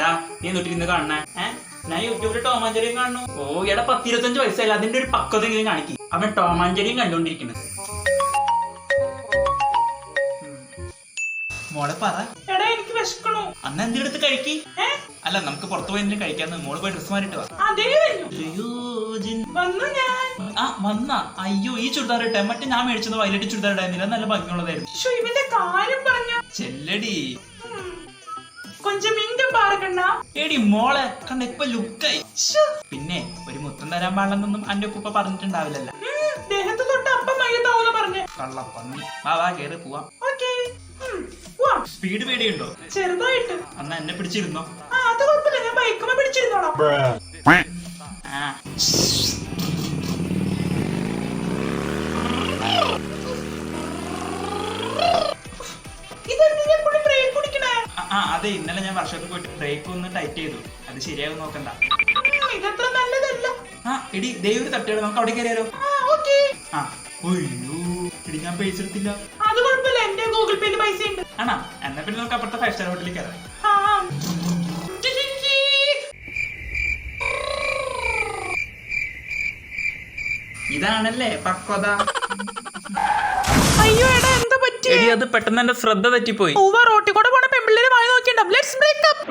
ഡാ നീ എന്നിട്ട് ഇന്ന് കാണണേ? ഏഹ് ഞാൻ യൂട്യൂബിൽ ടോമാഞ്ചേരിയും കാണുന്നു. ഓ എടാ പത്തിരുപത്തഞ്ച് വയസ്സായില്ല? അതിന്റെ ഒരു പക്വതെങ്കിലും കാണിക്കും. അവൻ ടോമാഞ്ചേരിയും കണ്ടോണ്ടിരിക്കുന്നത് മോളെ പറ. എടാ എനിക്ക് വിശക്കണു. അന്ന് എന്തെടുത്ത് കഴിക്കി? അല്ല നമുക്ക് പുറത്തു പോയി എന്തെങ്കിലും കഴിക്കാന്ന്. മോൾ പോയി ഡ്രസ് മാറിട്ട് അയ്യോ, ആ വന്ന. ഈ ചുരിദാർ ഇട്ടേ. മറ്റേ ഞാൻ മേടിച്ചത് വയലറ്റ് ചുരിദാർ ഇടായിരുന്നില്ല നല്ല ഭംഗിയുള്ളതായിരുന്നു. ചെല്ലടി. കൊഞ്ചം ഇങ്ക പാറക്കണ്ണ എടി മോളെ കണ്ണ ഇപ്പൊ ലുക്കായി പിന്നെ ഒരു മുത്തം തരാൻ പാടില്ലെന്നൊന്നും അന്റെ ഉപ്പ പറഞ്ഞിട്ടുണ്ടാവില്ലല്ല. ദേഹത്ത് തൊട്ട് അപ്പം മയ്യത്താവൂന്ന് പറഞ്ഞു. കള്ളപ്പന്നി. വാ വാ കേറി പോവാം. ഓക്കേ. സ്പീഡ് പേടിയുണ്ടോ? ചെറുതായിട്ട്. അന്ന് എന്നെ പിടിച്ചിരുന്നോ? ആ അത് കുഴപ്പമില്ല. ഞാൻ ബൈക്കുമ്പോ പിടിച്ചിരുന്നോളാം. അതെ ഇന്നലെ ഞാൻ വർഷത്തിൽ പോയിട്ട് ബ്രേക്ക് ഒന്ന് ടൈറ്റ് ചെയ്തു. അത് ശരിയാകും നോക്കണ്ട. ഇതത്ര നല്ലതല്ല. ആ എടി ദൈവം തട്ടിയാണ് നമുക്ക് അവിടെ കയറിയാലോ? ആ ഒയ്യോ എടി ഞാൻ പൈസ എടുത്തില്ല. അത് കുഴപ്പമില്ല എന്റെ ഗൂഗിൾ പേയിൽ പൈസ ഉണ്ട്. ആണോ എന്നാ പിന്നെ നമുക്ക് അപ്പുറത്തെ ഫൈവ് സ്റ്റാർ ഹോട്ടലിൽ കയറാം. ഇതാണല്ലേ പക്വത? അയ്യോ എടാ എന്താ പറ്റി എടി അത് പെട്ടെന്ന് എന്റെ ശ്രദ്ധ തെറ്റിപ്പോയി. റോട്ടിൽ കൂടെ let's break up.